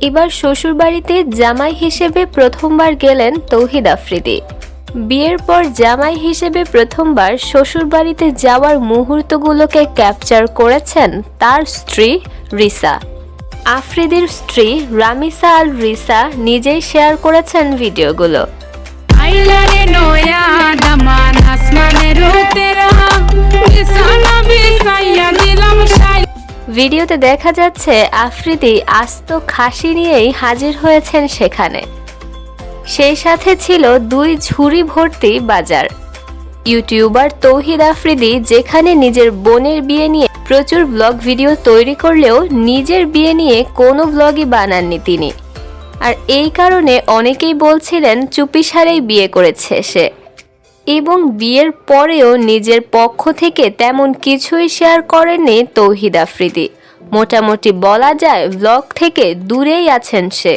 এবার শ্বশুরবাড়িতে জামাই হিসেবে প্রথমবার গেলেন তৌহিদ আফ্রিদি। বিয়ের পর জামাই হিসেবে প্রথমবার শ্বশুরবাড়িতে যাওয়ার মুহূর্তগুলোকে ক্যাপচার করেছেন তার স্ত্রী রিসা। আফ্রিদির স্ত্রী রামিসা আল রিসা নিজেই শেয়ার করেছেন ভিডিওগুলো। নয়া ভিডিওতে দেখা যাচ্ছে আফ্রিদি আস্ত খাসি নিয়েই হাজির হয়েছেন সেখানে। সেই সাথে ছিল দুই ঝুড়ি ভর্তি বাজার। ইউটিউবার তৌহিদ আফ্রিদি যেখানে নিজের বোনের বিয়ে নিয়ে প্রচুর ব্লগ ভিডিও তৈরি করলেও নিজের বিয়ে নিয়ে কোনো ব্লগই বানাননি তিনি। আর এই কারণে অনেকেই বলছিলেন চুপিসারেই বিয়ে করেছে সে। এবং বিয়ের পরেও নিজের পক্ষ থেকে তেমন কিছুই শেয়ার করেনি তৌহিদ আফ্রিদি। মোটামুটি বলা যায় ব্লগ থেকে দূরেই আছেন সে।